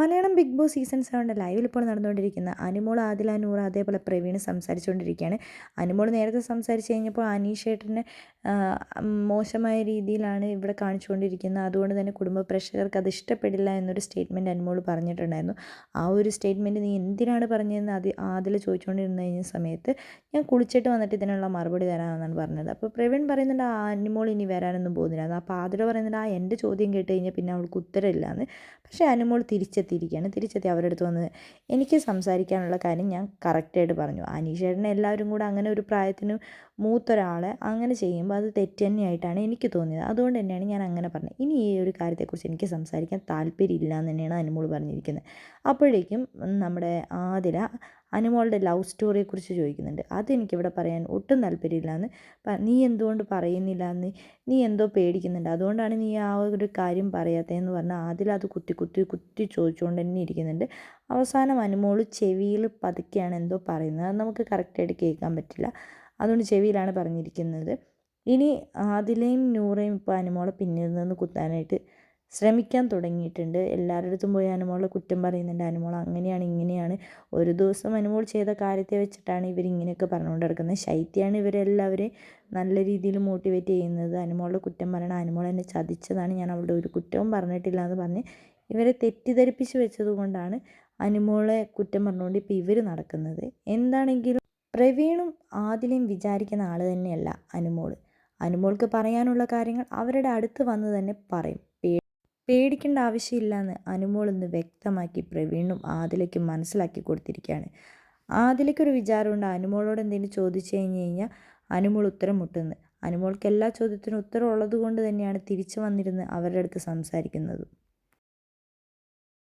Malayalam big boss season സെവന്റെ ലൈവിൽ ഇപ്പോൾ നടന്നുകൊണ്ടിരിക്കുന്ന അനുമോൾ ആദില നൂർ അതേപോലെ പ്രവീൺ സംസാരിച്ചുകൊണ്ടിരിക്കുകയാണ്. അനുമോൾ നേരത്തെ സംസാരിച്ച് കഴിഞ്ഞപ്പോൾ അനീഷേട്ടനെ മോശമായ രീതിയിലാണ് ഇവിടെ കാണിച്ചുകൊണ്ടിരിക്കുന്നത്. അതുകൊണ്ട് തന്നെ കുടുംബ പ്രേക്ഷകർക്ക് അത് ഇഷ്ടപ്പെടില്ല എന്നൊരു സ്റ്റേറ്റ്മെന്റ് അനുമോൾ പറഞ്ഞിട്ടുണ്ടായിരുന്നു. ആ ഒരു സ്റ്റേറ്റ്മെന്റ് നീ എന്തിനാണ് പറഞ്ഞതെന്ന് അത് ആദിൽ ചോദിച്ചുകൊണ്ടിരുന്ന കഴിഞ്ഞ സമയത്ത് ഞാൻ കുളിച്ചിട്ട് വന്നിട്ട് ഇതിനുള്ള മറുപടി തരാമെന്നാണ് പറഞ്ഞത്. അപ്പോൾ പ്രവീൺ പറയുന്നുണ്ട് ആ അനുമോൾ ഇനി വരാനൊന്നും പോകുന്നില്ല. അപ്പോൾ ആദിൽ പറയുന്നുണ്ട് ആ എന്റെ ചോദ്യം കേട്ട് കഴിഞ്ഞാൽ പിന്നെ അവൾക്ക് ഉത്തരമില്ല എന്ന് പക്ഷേ അനുമോൾ തിരിച്ചെത്തിയിരിക്കുകയാണ് തിരിച്ചെത്തി അവരുടെ അടുത്ത് വന്ന് എനിക്ക് സംസാരിക്കാനുള്ള കാര്യം ഞാൻ കറക്റ്റായിട്ട് പറഞ്ഞു. അനീഷേട്ടനെ എല്ലാവരും കൂടെ അങ്ങനെ ഒരു പ്രായത്തിന് മൂത്തൊരാളെ അങ്ങനെ ചെയ്യുമ്പോൾ അത് തെറ്റ് തന്നെയായിട്ടാണ് എനിക്ക് തോന്നിയത്. അതുകൊണ്ട് തന്നെയാണ് ഞാൻ അങ്ങനെ പറഞ്ഞത്. ഇനി ഈ ഒരു കാര്യത്തെക്കുറിച്ച് എനിക്ക് സംസാരിക്കാൻ താല്പര്യമില്ല എന്ന് തന്നെയാണ് അനുമോൾ പറഞ്ഞിരിക്കുന്നത്. അപ്പോഴേക്കും നമ്മുടെ ആതിര അനുമോളുടെ ലവ് സ്റ്റോറിയെക്കുറിച്ച് ചോദിക്കുന്നുണ്ട്. അതെനിക്കിവിടെ പറയാൻ ഒട്ടും താല്പര്യമില്ല എന്ന് നീ എന്തുകൊണ്ട് പറയുന്നില്ല എന്ന് നീ എന്തോ പേടിക്കുന്നുണ്ട്. അതുകൊണ്ടാണ് നീ ആ ഒരു കാര്യം പറയാത്തതെന്ന് പറഞ്ഞാൽ ആദ്യം അത് കുത്തി കുത്തി കുത്തി ചോദിച്ചുകൊണ്ട് തന്നെ ഇരിക്കുന്നുണ്ട്. അവസാനം അനുമോൾ ചെവിയിൽ പതുക്കെയാണ് എന്തോ പറയുന്നത്. അത് നമുക്ക് കറക്റ്റായിട്ട് കേൾക്കാൻ പറ്റില്ല. അതുകൊണ്ട് ചെവിയിലാണ് പറഞ്ഞിരിക്കുന്നത്. ഇനി ആദിലയും നൂറയും ഇപ്പോൾ അനുമോളെ പിന്നിൽ നിന്ന് കുത്താനായിട്ട് ശ്രമിക്കാൻ തുടങ്ങിയിട്ടുണ്ട്. എല്ലാവരുടെ അടുത്തും പോയി അനുമോളെ കുറ്റം പറയുന്നുണ്ട്. അനുമോൾ അങ്ങനെയാണ് ഇങ്ങനെയാണ്. ഒരു ദിവസം അനുമോൾ ചെയ്ത കാര്യത്തെ വെച്ചിട്ടാണ് ഇവർ ഇങ്ങനെയൊക്കെ പറഞ്ഞുകൊണ്ട് നടക്കുന്നത്. ശൈത്യാണ് ഇവരെല്ലാവരെയും നല്ല രീതിയിൽ മോട്ടിവേറ്റ് ചെയ്യുന്നത്. അനുമോളുടെ കുറ്റം പറയണം. അനുമോൾ എന്നെ ചതിച്ചതാണ്. ഞാൻ അവളുടെ ഒരു കുറ്റവും പറഞ്ഞിട്ടില്ല എന്ന് പറഞ്ഞ് ഇവരെ തെറ്റിദ്ധരിപ്പിച്ച് വെച്ചതുകൊണ്ടാണ് അനുമോളെ കുറ്റം പറഞ്ഞുകൊണ്ട് ഇപ്പോൾ ഇവർ നടക്കുന്നത്. എന്താണെങ്കിലും പ്രവീണും ആദിലും വിചാരിക്കുന്ന ആൾ തന്നെയല്ല അനുമോൾ അനുമോൾക്ക് പറയാനുള്ള കാര്യങ്ങൾ അവരുടെ അടുത്ത് വന്ന് തന്നെ പറയും. പേടിക്കേണ്ട ആവശ്യമില്ലെന്ന് അനുമോൾ ഇന്ന് വ്യക്തമാക്കി പ്രവീണും ആദിലയ്ക്കും മനസ്സിലാക്കി കൊടുത്തിരിക്കുകയാണ് ആദിലയ്ക്കൊരു വിചാരമുണ്ട് അനുമോളോട് എന്തെങ്കിലും ചോദിച്ചു കഴിഞ്ഞ് കഴിഞ്ഞാൽ അനുമോൾ ഉത്തരം മുട്ടുന്നു. അനുമോൾക്ക് എല്ലാ ചോദ്യത്തിനും ഉത്തരം ഉള്ളത് കൊണ്ട് തന്നെയാണ് തിരിച്ചു വന്നിരുന്ന് അവരുടെ അടുത്ത് സംസാരിക്കുന്നത്.